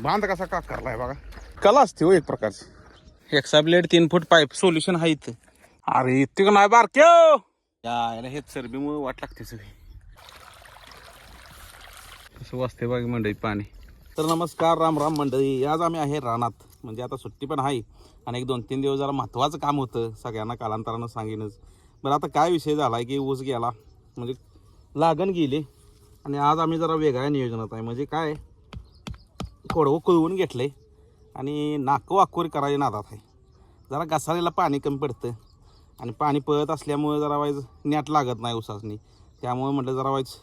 बांध कसा का करलाय बघा. कला असते हो एक प्रकारची. एक्सा ब्लेड तीन फूट पाईप सोल्युशन आहे इथं. अरे इतके नाही बारक्यो यायला हेच चरबीमुळे वाट लागते सगळी. कसं वाजते बघ मंडईत पाणी. तर नमस्कार राम राम मंडळी. आज आम्ही आहे रानात. म्हणजे आता सुट्टी पण आहे. आणि एक दोन तीन दिवस जरा महत्त्वाचं काम होतं. सगळ्यांना कालांतरानं सांगेनच. बरं आता काय विषय झाला आहे की ऊस गेला. म्हणजे लागण गेली. आणि आज आम्ही जरा वेगळ्या नियोजनात आहे. म्हणजे काय? थोडं उकळवून घेतलं आहे आणि नाकं वाकोरी करायची नादात आहे. जरा घसारीला पाणी कमी पडतं. आणि पाणी पळत असल्यामुळे जरा वाईज नॅट लागत नाही उसासनी त्यामुळे म्हटलं जरा वाईज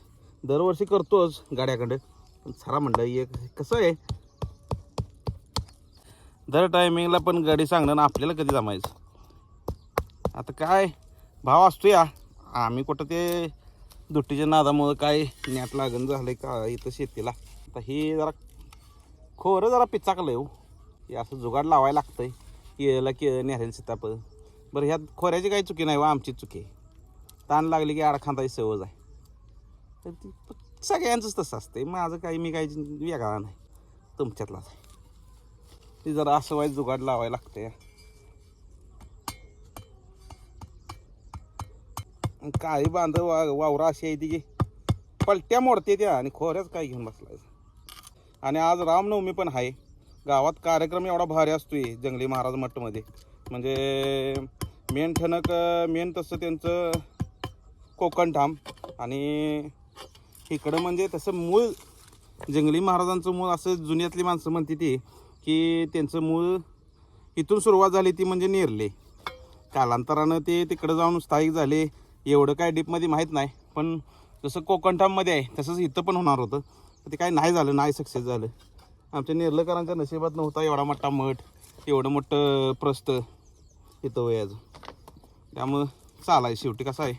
दरवर्षी करतोच गाड्याकडं. पण सरा म्हटलं एक कसं आहे? दर टायमिंगला पण गाडी सांगणं ना आपल्याला कधी जमायचं? आता काय? भाव असतो या आम्ही कुठं ते दुट्टीच्या नादामुळं काय नॅट लागण झालं का इथं शेतीला? आता हे जरा खोरं जरा पिचाकलं हो. हे असं जुगाड लावायला लागतं आहे केळं की नेहरेल सीताप बरं ह्यात खोऱ्याची काही चुकी नाही हो, वा आमची चुकी. आहे ताण लागली की आडखांदाची सवज आहे तर ती सगळ्यांचंच तसं असतंय. माझं काही मी काही वेगळा नाही. तुमच्यातलाच आहे. ती जरा असं वाईज जुगाड लावायला लागतंय. आणि काळी बांध वा वावरा अशी आहे ती की पलट्या मोडते त्या आणि खोऱ्याच काय घेऊन बसलायचं आणि आज रामनवमी पण आहे. गावात कार्यक्रम एवढा भारी असतो आहे जंगली महाराज मठमध्ये. म्हणजे मेन ठणक मेन तसं त्यांचं कोकण ठाम आणि इकडं म्हणजे तसं मूळ जंगली महाराजांचं मूळ असं जुन्यातली माणसं म्हणते ती की त्यांचं मूळ इथून सुरुवात झाली ती म्हणजे नेरले. कालांतरानं ते तिकडं जाऊन स्थायिक झाले. एवढं काय डीपमध्ये माहीत नाही. पण जसं कोकणठाममध्ये आहे तसंच इथं पण होणार होतं. ते काय नाही झालं नाही सक्सेस झालं. आमच्या नेर्लकरांच्या नशिबात नव्हता एवढा मोठा मठ एवढं मोठं प्रस्त इथं वयाचं त्यामुळं चालाय शेवटी कसं आहे.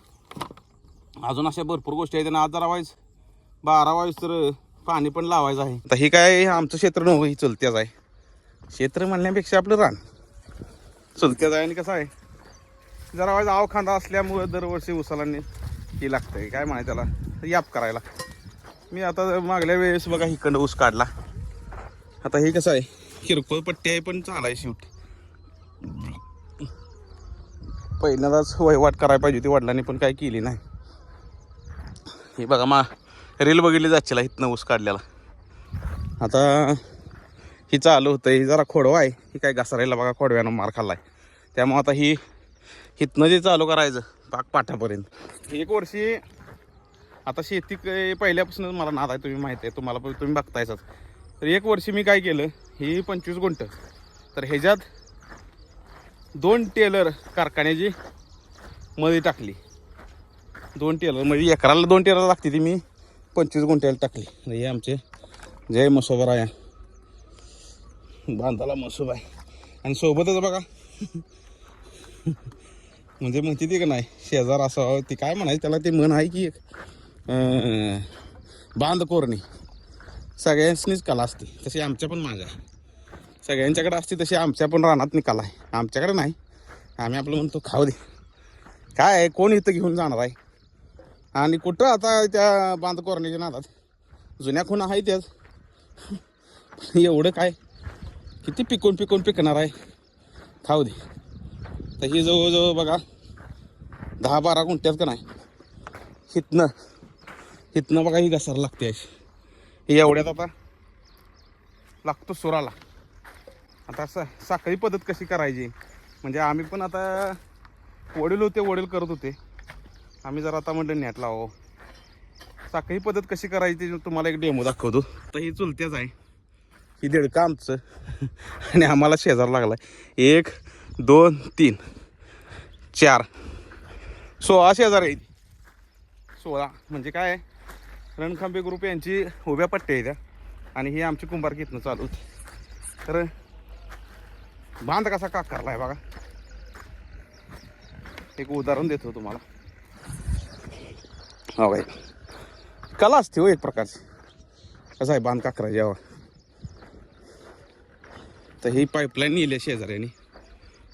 अजून अशा भरपूर गोष्टी आहेत आणि आज जरा वाईज बारा वाईज तर पाणी पण लावायचं आहे. आता हे काय आमचं क्षेत्र नव्हतं ही चलत्याच आहे. क्षेत्र म्हणण्यापेक्षा आपलं रान. चलत्याच आहे आणि कसं आहे जरा वाईज आव खांदा असल्यामुळं दरवर्षी उसाला हे आहे काय म्हणाय त्याला? याप करायला. मी आता मागल्या वेळेस बघा हिकडं ऊस काढला. आता हे कसं आहे? किरकोळ पट्टी आहे पण चालाय शेवटी. पहिल्यांदाच वहिवाट करायला पाहिजे होती वडिलांनी पण काय केली नाही. हे बघा मा रील बघितली जायची इथनं ऊस काढलेला आता ही चालू होतं ही जरा खोडवा आहे. ही काय घसरायला बघा खोडव्यानं मार खाल्लाय. त्यामुळे आता ही हिथनं जे चालू करायचं पाक पाठापर्यंत. एक वर्षी आता शेती पहिल्यापासूनच मला नाद आहे तुम्ही माहिती आहे तुम्हाला पण तुम्ही बघतायच तर एक वर्षी मी काय केलं ही पंचवीस गुंट तर ह्याच्यात दोन टेलर कारखान्याची मधी टाकली. दोन टेलर म्हणजे एकराला दोन टेलर लागते ती मी पंचवीस गुंठ्याला टाकली. हे आमचे जय मसोबा आहे बांधाला मसोबा आहे. आणि सोबतच बघा. म्हणजे म्हणते ती का नाही शेजार असं ती काय म्हणायचं त्याला ते म्हण आहे की एक. अं, बांध कोरणी सगळ्यांनीच कला असते. तशी आमच्या पण माझ्या आहे. सगळ्यांच्याकडे असते तशी आमच्या पण रानात निकाल आहे. आमच्याकडे नाही. आम्ही आपलं म्हणतो खाऊ दे. काय आहे? कोण इथं घेऊन जाणार आहे? आणि कुठं आता त्या बांध कोरण्याच्या नादात? जुन्या खुणा आहे त्याच एवढं काय? किती पिकून पिकून पिकणार आहे? खाऊ दे. तर ही जवळजवळ बघा दहा बारा गुंठ्यात का नाही? हिथनं तिथनं बघा ही घसार लागते अशी. एवढ्यात आता लागतो सुराला. आता सा साखळी पद्धत कशी करायची? म्हणजे आम्ही पण आता वडील होते वडील करत होते. आम्ही जर आता म्हटलं नेट लावो साखळी पद्धत कशी करायची तुम्हाला एक डेमो दाखवतो. तर ही चुलत्याच आहे. ही देडका आमचं. आणि आम्हाला शेजार लागला एक दोन तीन चार. सोळा शेजार आहे सोळा. म्हणजे काय? आहे रणखांबे ग्रुप यांची उभ्या पट्ट्या आहेत त्या आणि ही आमची कुंभारकीतनं चालू होती. तर बांध कसा का आहे बघा. एक उदाहरण देतो तुम्हाला. हा भाई कला असते हो एक प्रकारची. कसं आहे बांध काकरा जेव्हा. तर ही पाईपलाईन नेली शेजाऱ्याने.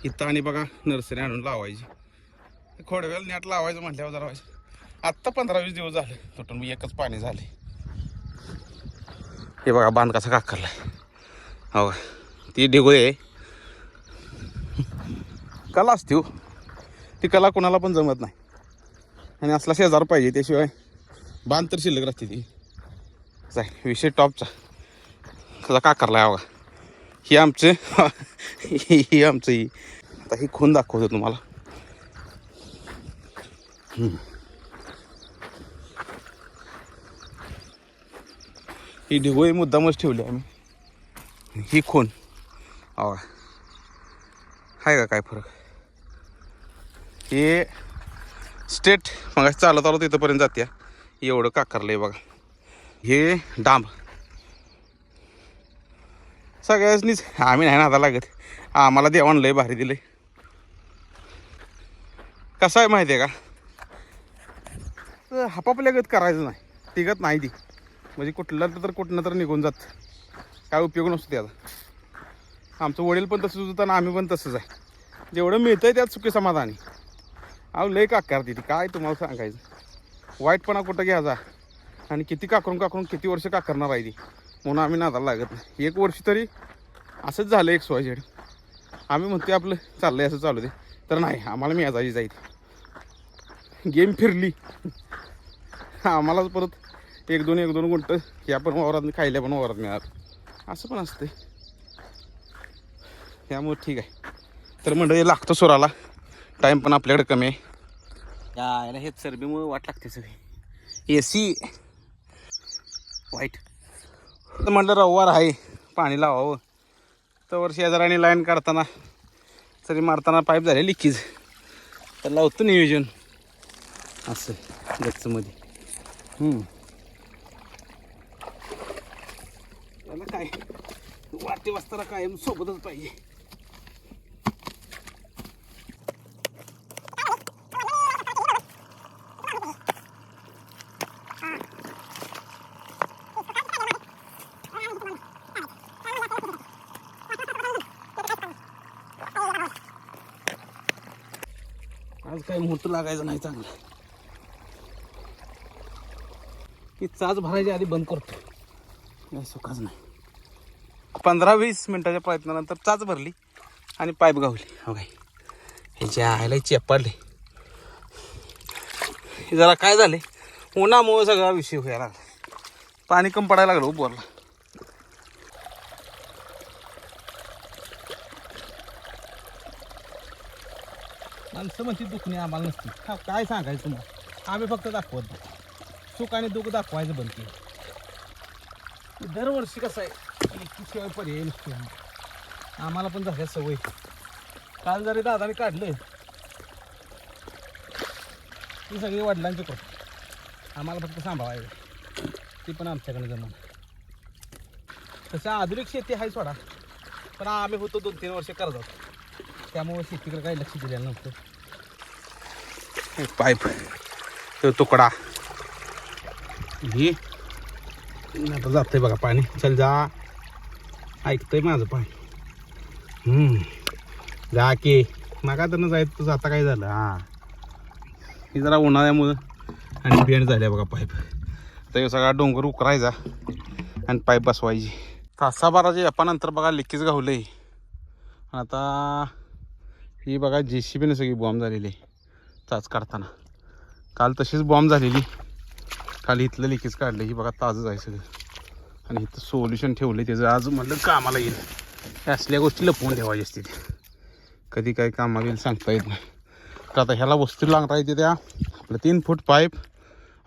इथं आणि बघा नर्सरी आणून लावायची. खोडव्याला नेट लावायचं म्हटल्यावर जरा आत्ता पंधरा वीस दिवस झाले. तुटून मी एकच पाणी झाले. हे बघा बांध कसा काकरलाय. हो ती ढिगोळी आहे. कला असते हो. ती कला कोणाला पण जमत नाही. आणि असला शेजार पाहिजे त्याशिवाय बांध तर शिल्लक राहते ती. जाय विषय टॉपचा. कसा काकारला आहे बघा. ही आमचे ही ही आमचं. ही आता ही खून दाखवतो तुम्हाला. ही ढिगोळी मुद्दामच ठेवली आम्ही. ही खून. हो आहे का काय फरक? हे स्टेट मग चालत आलो तिथंपर्यंत जाते एवढं काकारलं आहे बघा. हे डांब. सगळ्यासनीच आम्ही नाही नादा लागत. आम्हाला देवान लय भारी दिलं कसं आहे माहिती आहे का? तर हापापल्यागत करायचं नाही. टिकत नाही ती. म्हणजे कुठलं तर कुठनं तर निघून जात. काय उपयोग नसतो त्याचा. आमचं वडील पण तसंच होतं आणि आम्ही पण तसंच आहे. जेवढं मिळतंय त्यात सुखी समाधानी. अहो लय काकार तिथे काय तुम्हाला सांगायचं? वाईटपणा कुठं घ्यायचा? आणि किती काकरून काकरून किती वर्ष काकरणार आहे ती? म्हणून आम्ही नादाला लागत नाही. एक वर्ष तरी असंच झालं एक जेड आम्ही म्हणतो आपलं चाललं आहे असं चालू दे. तर नाही आम्हाला मिळायची जाईल गेम फिरली. आम्हालाच परत एक दोन एक दोन गुंट या पण वावरात खायला पण वावरात मिळालं असं पण असते त्यामुळे ठीक आहे. तर मंडळी लागतो सुराला. टाईम पण आपल्याकडे कमी आहे. यायला हे चरबीमुळे वाट लागते सगळी. ए सी वाईट तर म्हटलं रविवार आहे. पाणी लावावं. तर शेजाराने लाईन काढताना तरी मारताना पाईप झाले लिकीज तर लावतो नियोजन. असं गच्चमध्ये. हम्म. काय? वाटे वाचताना कायम सोबतच पाहिजे. आज काय मोठं लागायचं नाही चांगलं. ती चाच भरायच्या आधी बंद करतो काय सुखाच नाही. पंधरा वीस मिनिटाच्या प्रयत्नानंतर चाच भरली आणि पाईप गावली. हो काय ह्याच्या आयला चेपाडले. हे जरा काय झाले? उन्हामुळे सगळा विषय व्हायला लागला. पाणी कम पडायला लागलं हो बोरला. माणसं म्हणते दुखणे आम्हाला नसते हा काय सांगायचं तुम्हाला? आम्ही फक्त दाखवत सुख आणि दुःख दाखवायचं केलं दरवर्षी कसं आहे? शिवाय पर्याय नसते आम्हाला पण झाल्या सवय. काल जरी दादाने काढलं ती सगळी वडिलांची करतो आम्हाला फक्त सांभाळायचं. ती पण आमच्याकडे जमा तसं आधुनिक शेती आहे सोडा. पण आम्ही होतो दोन तीन वर्ष कर्जात. त्यामुळे शेतीकडे काही लक्ष दिलेलं नव्हतं. पाईप तो तुकडा. ही आता जातंय बघा पाणी. चल जा. ऐकतंय माझं पाणी. जा के. मागा तर जायचं तुझं आता काय झालं? हा. ही जरा उन्हाळ्यामुळं आणि बेंड झाल्या बघा पाईप. तर सगळा डोंगर उकरायचा आणि पाईप बसवायची. तासाबाराच्या जपानंतर बघा लिकीज गावलंय आणि आता ही बघा जे सी बीने सगळी बॉम्ब झालेली आहे. चाच काढताना. काल तशीच बॉम्ब झालेली. काल इथलं लिकेज काढलं. ही बघा ताजंच आहे सगळं. आणि इथं सोल्युशन ठेवलं आहे त्याचं आज म्हटलं कामाला येईल. असल्या गोष्टी लपवून ठेवायची असते कधी काय कामाला येईल सांगता येत नाही. तर आता ह्याला वस्तू लागणार येते त्या. आपलं तीन फूट पाईप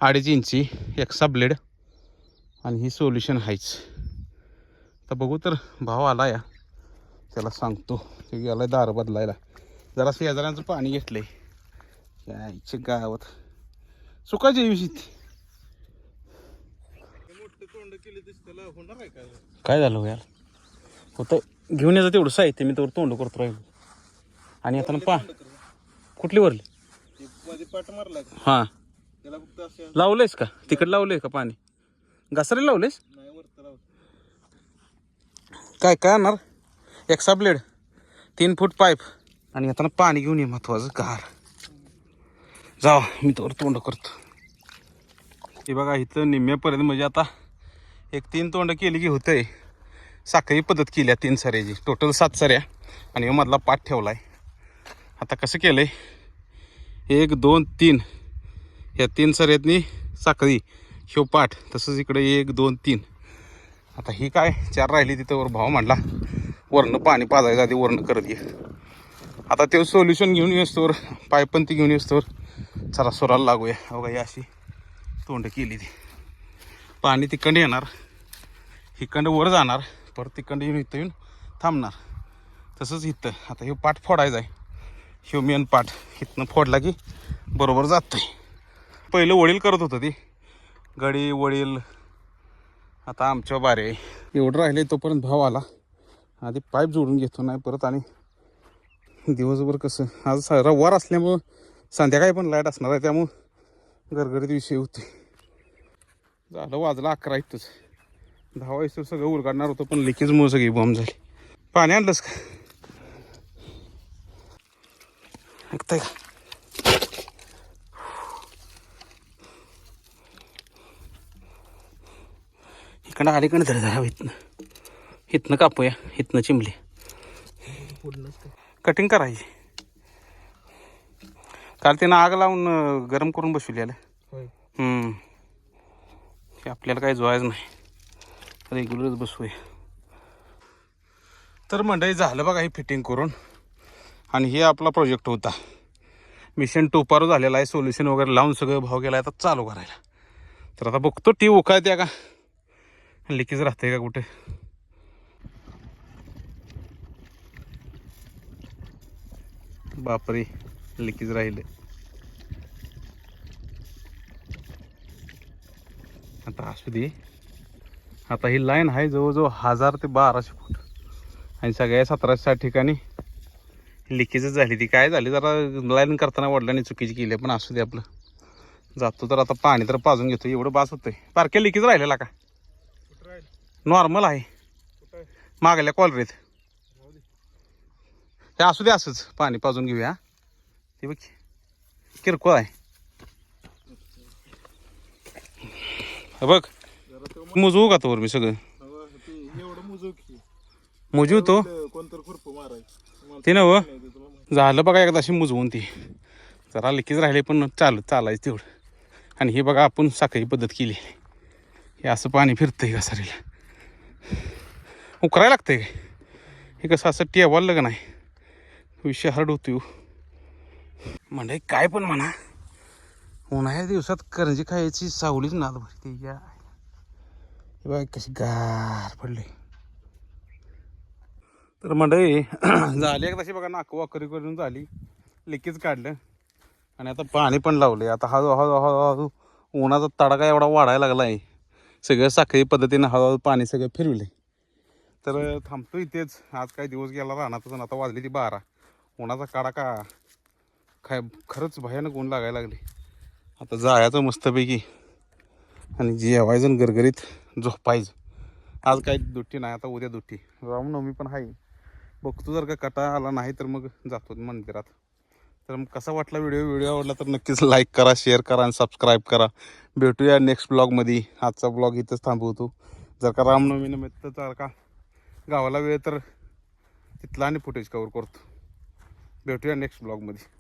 अडीच इंची एक्सा ब्लेड आणि ही सोल्युशन आहेच तर बघू तर भाव आला या त्याला सांगतो. ते गेला दार बदलायला. जरा शेजाऱ्यांचं पाणी घेतलंय. यायचे गावात. सुकायची विषयी काय झालं हो यार? होतं घेऊन यायचं तेवढं साहित्य मी तेवढं तोंड करतो राहील. आणि आता ना पा कुठली वरली? हां. लावलंयस का? तिकड लावलंय का पाणी? घसरे लावलेस काय काय आणणार? एक्सा ब्लेड तीन फूट पाईप. आणि आता ना पाणी घेऊन ये महत्वाचं गार. जावा मी तर तोंड करतो. हे बघा इथं निम्म्यापर्यंत म्हणजे आता एक तीन तोंड केली की होतंय. साखळी पद्धत केली आहे तीन सऱ्याची. टोटल सात सऱ्या. आणि मधला पाठ ठेवला आहे आता कसं केलं आहे एक दोन तीन. ह्या तीन सऱ्यातनी साखळी ह्यो पाठ. तसंच इकडे एक दोन तीन. आता ही काय? चार राहिली तिथं वर भाव मांडला वरणं पाणी पाजायचं आधी वरणं करत ये. आता ते सोल्युशन घेऊन येस्तोवर पायपंती घेऊन येस्तोवर चला सोराला लागूया. हो ही अशी तोंड केली ती. पाणी तिकडे येणार. इकडं वर जाणार. परत तिकडं येऊन इथं येऊन थांबणार. तसंच इथं. आता हे पाठ फोडायचा आहे. ह्यो मेन पाठ. इथनं फोडला की बरोबर जातंय. पहिलं वडील करत होतं ती. गडी वडील आता आमच्या बारे. एवढं राहिले तोपर्यंत भाव आला. आधी पाईप जोडून घेतो नाही परत आणि दिवसभर कसं. आज स- रविवार असल्यामुळं संध्याकाळी पण लाइट असणार आहे त्यामुळं गरगरीत विषय होते झालं वाजलं अकरा इथंच. दहा वाजता सगळं उलगाडणार होतं पण लिकेजमुळे सगळी बॉम्ब झाली. पाणी आणलंस का? ऐकताय का? इकडं अलीकडं धर धरा इथनं. इथनं कापूया इथनं चिमली. कटिंग करायची. काल त्यानं आग लावून गरम करून बसवली आलं की आपल्याला काही जोवायचं नाही. रेग्युलरच बसूया. तर मंडळी झालं बघा हे फिटिंग करून. आणि हे आपला प्रोजेक्ट होता. मिशन टोपारो झालेला आहे. सोल्युशन वगैरे लावून सगळं भाव गेला आता चालू करायला. तर आता बघतो टी उकाळत्या का? लिकेज राहते का कुठे? बापरे लिकेज राहिले आता असू दे. आता ही लाईन आहे जवळजवळ हजार ते बाराशे फूट. आणि सगळ्या सतराशे साठ ठिकाणी लिकेजच झाली. ती काय झाली? जरा लाईन करताना वडिलांनी चुकीची केली आहे, पण असू दे आपलं. जातो तर आता पाणी तर पाजून घेतो एवढं बास होतंय. पारख्या लिकेज राहिलेला का? नॉर्मल आहे. मागल्या कॉलरीत. हे असू दे असंच. पाणी पाजून घेऊया. ते बघ. किरकोळ आहे. बघ. मोजू तो का तोवर मी सगळं? मोजू तो. ते ना व? झालं बघा एकदा अशी मुजवून ती. जरा लिकीच राहिले पण चालू चालायचं तेवढं. आणि हे बघा आपण साखळी पद्धत केली. हे असं पाणी फिरतंय का सरीला? उकरायला लागतंय काय हे कसं असं टेवायला लग्न आहे विषय हरड होतो हो. म्हणजे काय पण म्हणा. उन्हाळ्या दिवसात करंजी खायची सावलीच नाद भरते या. हे बघा कशी गार पडले. तर मंडळी झाली एकदा अशी बघा नाक वाकरी करून झाली. लिकीच काढलं. आणि आता पाणी पण लावले आता हळू हळू हळू हळू उन्हाचा तडाखा एवढा वाढायला लागला आहे सगळं साखळी पद्धतीनं हळूहळू पाणी सगळं फिरवले तर थांबतो इथेच. आज काही दिवस गेला राहणार आता वाजली ती बारा. उन्हाचा कडाका खाय खरंच भयानक ऊन लागायला लागले आता जायचं मस्तपैकी आणि जेवायचं आणि गरगरीत झोपायचं. आज काही दुट्टी नाही आता उद्या दुट्टी. रामनवमी पण आहे. बघतो जर का कटा आला नाही तर मग जातो मंदिरात. तर मग कसा वाटला व्हिडिओ? व्हिडिओ आवडला तर नक्कीच लाईक करा शेअर करा आणि सबस्क्राईब करा. भेटूया नेक्स्ट ब्लॉगमध्ये आजचा ब्लॉग इथंच थांबवतो. जर का रामनवमी निमित्त जर का गावाला वेळ तर तिथला आणि फुटेज कवर करतो. भेटूया नेक्स्ट ब्लॉगमध्ये